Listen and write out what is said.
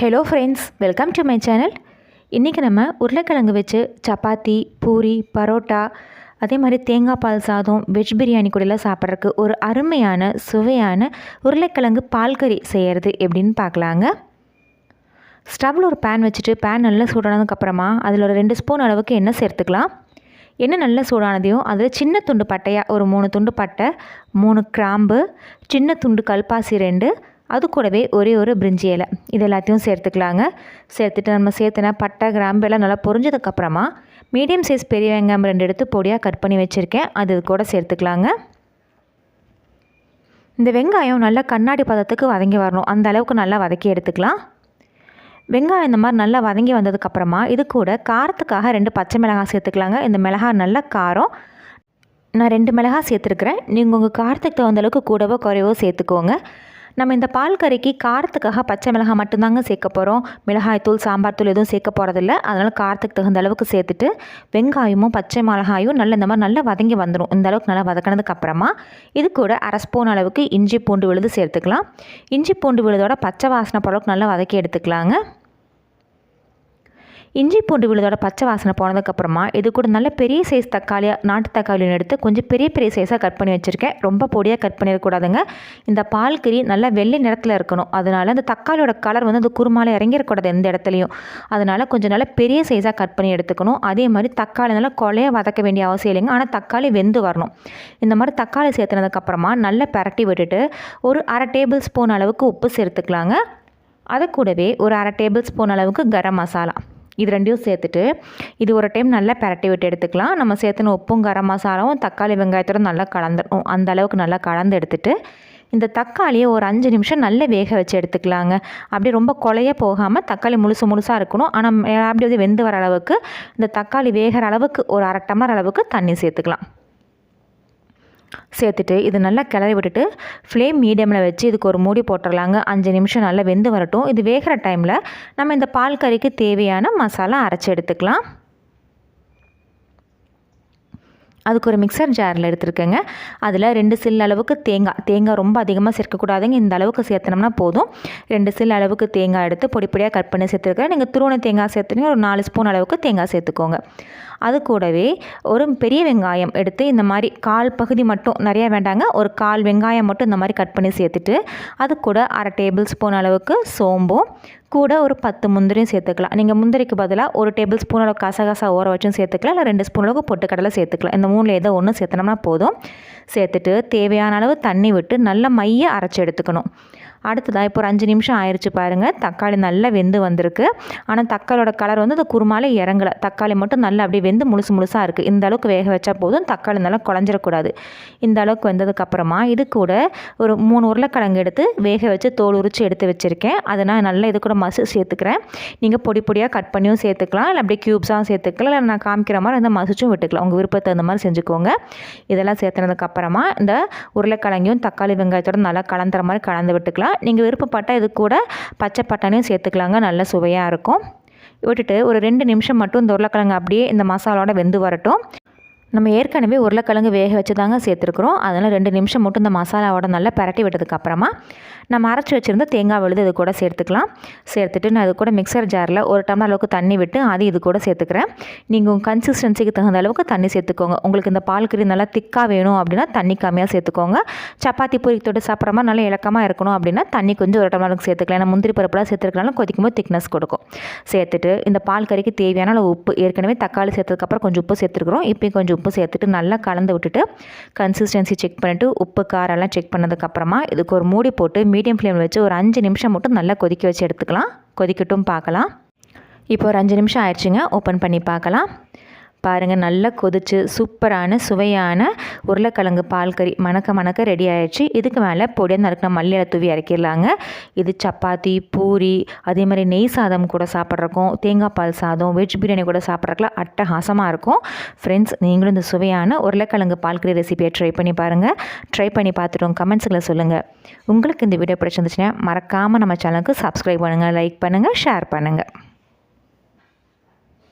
Hello friends welcome to my channel இன்றைக்கி நம்ம உருளைக்கிழங்கு வச்சு சப்பாத்தி பூரி பரோட்டா அதே மாதிரி தேங்காய் பால் சாதம் வெஜ் பிரியாணி கூடலாம் சாப்பிட்றதுக்கு ஒரு அருமையான சுவையான உருளைக்கிழங்கு பால் கறி செய்கிறது எப்படின்னு பார்க்கலாங்க. ஸ்டவ்வில் ஒரு பேன் வச்சுட்டு பேன் நல்லா சூடானதுக்கப்புறமா அதில் ஒரு ரெண்டு ஸ்பூன் அளவுக்கு எண்ணெய் சேர்த்துக்கலாம். எண்ணெய் நல்லா சூடானதையும் அதில் சின்ன துண்டு பட்டையாக ஒரு மூணு துண்டு பட்டை மூணு கிராம்பு சின்ன துண்டு கல்பாசி ரெண்டு அது கூடவே ஒரே ஒரு பிரிஞ்சி இலை. இது எல்லாத்தையும் சேர்த்துக்கலாங்க. சேர்த்துட்டு நம்ம சேர்த்துனா பட்டை கிராம்பு எல்லாம் நல்லா பொரிஞ்சதுக்கப்புறமா மீடியம் சைஸ் பெரிய வெங்காயம் ரெண்டு எடுத்து பொடியாக கட் பண்ணி வச்சுருக்கேன். அது கூட சேர்த்துக்கலாங்க. இந்த வெங்காயம் நல்லா கண்ணாடி பதத்துக்கு வதங்கி வரணும். அந்த அளவுக்கு நல்லா வதக்கி எடுத்துக்கலாம். வெங்காயம் இந்த மாதிரி நல்லா வதங்கி வந்ததுக்கப்புறமா இது கூட காரத்துக்காக ரெண்டு பச்சை மிளகாய் சேர்த்துக்கலாங்க. இந்த மிளகாய் நல்ல காரம். நான் ரெண்டு மிளகாய் சேர்த்துருக்குறேன். நீங்கள் உங்கள் காரத்துக்கு தகுந்த அளவுக்கு கூடவோ குறைவோ சேர்த்துக்கோங்க. நம்ம இந்த பால் கறிக்கு காரத்துக்காக பச்சை மிளகாய் மட்டும்தாங்க சேர்க்க போகிறோம் மிளகாய் தூள் சாம்பார் தூள் எதுவும் சேர்க்க போகிறதில்ல அதனால் காரத்துக்கு தகுந்த அளவுக்கு சேர்த்துட்டு வெங்காயமும் பச்சை மிளகாயும் நல்ல இந்த மாதிரி நல்லா வதங்கி வந்துடும் இந்த அளவுக்கு நல்லா வதக்கினதுக்கு அப்புறமா இது கூட அரை ஸ்பூன் அளவுக்கு இஞ்சி பூண்டு விழுது சேர்த்துக்கலாம். இஞ்சி பூண்டு விழுதோட பச்சை வாசனை பொருளுக்கு நல்லா வதக்கி எடுத்துக்கலாங்க. இஞ்சி பூண்டு விழுதோட பச்சை வாசனை போனதுக்கப்புறமா இது கூட நல்ல பெரிய சைஸ் தக்காளியாக நாட்டு தக்காளியும் எடுத்து கொஞ்சம் பெரிய பெரிய சைஸாக கட் பண்ணி வச்சுருக்கேன். ரொம்ப பொடியாக கட் பண்ணிடக்கூடாதுங்க இந்த பால் கறி நல்லா வெள்ளை நிறத்தில் இருக்கணும். அதனால் அந்த தக்காளியோட கலர் வந்து அந்த குருமால இறங்கிடக்கூடாது எந்த இடத்துலையும். அதனால் கொஞ்சம் நல்லா பெரிய சைஸாக கட் பண்ணி எடுத்துக்கணும். அதே மாதிரி தக்காளி நல்லா கொலையாக வதக்க வேண்டிய அவசியம் இல்லைங்க. ஆனால் தக்காளி வெந்து வரணும். இந்த மாதிரி தக்காளி சேர்த்துனதுக்கப்புறமா நல்லா பரட்டி விட்டுட்டு ஒரு அரை டேபிள் ஸ்பூன் அளவுக்கு உப்பு சேர்த்துக்கலாங்க. அது கூடவே ஒரு அரை டேபிள் ஸ்பூன் அளவுக்கு கரம் மசாலா. இது ரெண்டையும் சேர்த்துட்டு இது ஒரு டைம் நல்லா பரட்டி விட்டு எடுத்துக்கலாம். நம்ம சேர்த்துன உப்பும் கரம் மசாலாவும் தக்காளி வெங்காயத்தோட நல்லா கலந்துடும் அந்த அளவுக்கு நல்லா கலந்து எடுத்துட்டு இந்த தக்காளியை ஒரு அஞ்சு நிமிஷம் நல்லா வேக வச்சு எடுத்துக்கலாங்க. அப்படி ரொம்ப கொலைய போகாமல் தக்காளி முழுசு முழுசாக இருக்கணும். ஆனால் அப்படி வந்து வெந்து வர அளவுக்கு இந்த தக்காளி வேகிற அளவுக்கு ஒரு அரை டம்ளர் அளவுக்கு தண்ணி சேர்த்துக்கலாம். சேர்த்துட்டு இது நல்லா கிளறி விட்டுட்டு ஃப்ளேம் மீடியமில் வச்சு இதுக்கு ஒரு மூடி போட்டுடலாங்க. அஞ்சு நிமிஷம் நல்லா வெந்து வரட்டும். இது வேகிற டைமில் நம்ம இந்த பால் கறிக்கு தேவையான மசாலா அரைச்சி எடுத்துக்கலாம். அதுக்கு ஒரு மிக்சர் ஜாரில் எடுத்துருக்கேங்க. அதில் ரெண்டு சில் அளவுக்கு தேங்காய் தேங்காய் ரொம்ப அதிகமாக சேர்க்கக்கூடாதுங்க. இந்த அளவுக்கு சேர்த்தனோம்னா போதும். ரெண்டு சில் அளவுக்கு தேங்காய் எடுத்து பொடி பொடியாக கட் பண்ணி சேர்த்துருக்கேன். நீங்கள் துருவண தேங்காய் சேர்த்துனீங்க ஒரு நாலு ஸ்பூன் அளவுக்கு தேங்காய் சேர்த்துக்கோங்க. அது கூடவே ஒரு பெரிய வெங்காயம் எடுத்து இந்த மாதிரி கால் பகுதி மட்டும் நிறையா வேண்டாங்க. ஒரு கால் வெங்காயம் மட்டும் இந்த மாதிரி கட் பண்ணி சேர்த்துட்டு அது கூட அரை டேபிள் ஸ்பூன் அளவுக்கு சோம்பும் கூட ஒரு பத்து முந்திரியும் சேர்த்துக்கலாம். நீங்கள் முந்திரிக்கு பதிலாக ஒரு டேபிள் ஸ்பூன் அளவு கசகசா ஊற வச்சும் சேர்த்துக்கலாம். இல்லை ரெண்டு ஸ்பூன் அளவுக்கு பொட்டுக்கடலை சேர்த்துக்கலாம். இந்த மூணில் ஏதோ ஒன்று சேர்த்தனோம்னா போதும். சேர்த்துட்டு தேவையான அளவு தண்ணி விட்டு நல்ல மைய அரைச்சி எடுத்துக்கணும். அடுத்ததாக இப்போ ஒரு அஞ்சு நிமிஷம் ஆயிடுச்சு பாருங்கள் தக்காளி நல்லா வெந்து வந்திருக்கு. ஆனால் தக்காளியோட கலர் வந்து அந்த குருமாலே இறங்கலை. தக்காளி மட்டும் நல்லா அப்படியே வெந்து முழுசு முழுசாக இருக்குது இந்த அளவுக்கு வேக வச்சா போதும். தக்காளி நல்லா குழஞ்சிடக்கூடாது இந்த அளவுக்கு வந்ததுக்கப்புறமா இது கூட ஒரு மூணு உருளைக்கிழங்கு எடுத்து வேக வச்சு தோல் உரிச்சு எடுத்து வச்சுருக்கேன். அதை நான் நல்லா இது கூட மசு சேர்த்துக்கிறேன். நீங்கள் பொடி பொடியாக கட் பண்ணியும் சேர்த்துக்கலாம். இல்லை அப்படியே க்யூப்ஸாகவும் சேர்த்துக்கலாம். இல்லை நான் காமிக்கிற மாதிரி அந்த மசிச்சும் விட்டுக்கலாம். உங்கள் விருப்பத்தை அந்த மாதிரி செஞ்சுக்கோங்க. இதெல்லாம் சேர்த்துனதுக்கப்புறமா இந்த உருளைக்கிழங்கையும் தக்காளி வெங்காயத்தோட நல்லா கலந்துற மாதிரி கலந்து விட்டுக்கலாம். நீங்கள் விருப்பப்பட்டால் இது கூட பச்சை பட்டாணியும் சேர்த்துக்கலாங்க நல்ல சுவையாக இருக்கும். விட்டுட்டு ஒரு ரெண்டு நிமிஷம் மட்டும் இந்த உருளைக்கிழங்கு அப்படியே இந்த மசாலோட வெந்து வரட்டும். நம்ம ஏற்கனவே உருளைக்கிழங்கு வேக வச்சு தாங்க சேர்த்துருக்குறோம். அதனால் ரெண்டு நிமிஷம் மட்டும் இந்த மசாலாவோட நல்லா பரட்டி விட்டதுக்கப்புறமா நம்ம அரைச்சி வச்சுருந்த தேங்காய் விழுது இது கூட சேர்த்துக்கலாம். சேர்த்துட்டு நான் இது கூட மிக்சர் ஜாரில் ஒரு டம்ளர் அளவுக்கு தண்ணி விட்டு அது இது கூட சேர்த்துக்கிறேன். நீங்கள் உங்கள் கன்சிஸ்டன்சிக்கு தகுந்த அளவுக்கு தண்ணி சேர்த்துக்கோங்க. உங்களுக்கு இந்த பால் கறி நல்லா திக்காக வேணும் அப்படின்னா தண்ணி கம்மியாக சேர்த்துக்கோங்க. சப்பாத்தி பொரி தொட்டு சாப்பிட்ற மாதிரி நல்லா இலக்கமாக இருக்கணும் அப்படின்னா தண்ணி கொஞ்சம் ஒரு டம்ளருக்கு சேர்த்துக்கலாம். ஏன்னா முந்திரி பருப்புலாம் சேர்த்துருக்கனால கொதிக்கும் போது திக்னஸ் கொடுக்கும். சேர்த்துட்டு இந்த பால் கறிக்கு தேவையான அளவு உப்பு ஏற்கனவே தக்காளி சேர்த்ததுக்கப்புறம் கொஞ்சம் உப்பு சேர்த்துருக்குறோம். இப்போயும் கொஞ்சம் உப்பு சேர்த்துட்டு நல்லா கலந்து விட்டுட்டு கன்சிஸ்டன்சி செக் பண்ணிவிட்டு உப்பு காரெல்லாம் செக் பண்ணதுக்கப்புறமா இதுக்கு ஒரு மூடி போட்டு மீடியம் ஃப்ளேமில் வச்சு ஒரு அஞ்சு நிமிஷம் மட்டும் நல்லா கொதிக்க வச்சு எடுத்துக்கலாம். கொதிக்கட்டும் பார்க்கலாம். இப்போ ஒரு அஞ்சு நிமிஷம் ஆயிடுச்சுங்க. ஓப்பன் பண்ணி பார்க்கலாம். பாருங்கள் நல்லா கொதிச்சு சூப்பரான சுவையான உருளைக்கிழங்கு பால் கறி மணக்க மணக்க ரெடி ஆயிடுச்சு. இதுக்கு மேலே பொடியாக நறுக்கின மல்லியில் தூவி இறக்கிடலாங்க. இது சப்பாத்தி பூரி அதே மாதிரி நெய் சாதம் கூட சாப்பிட்றக்கும் தேங்காய் பால் சாதம் வெஜ் பிரியாணி கூட சாப்பிட்றக்கெல்லாம் அட்டகாசமாக இருக்கும். ஃப்ரெண்ட்ஸ் நீங்களும் இந்த சுவையான உருளைக்கிழங்கு பால் கறி ரெசிபியை ட்ரை பண்ணி பாருங்கள் ட்ரை பண்ணி பார்த்துட்டோம் கமெண்ட்ஸுகளை சொல்லுங்கள் உங்களுக்கு இந்த வீடியோ பிடிச்சிருந்துச்சுன்னா மறக்காமல் நம்ம சேனலுக்கு சப்ஸ்கிரைப் பண்ணுங்கள் லைக் பண்ணுங்கள் ஷேர் பண்ணுங்கள்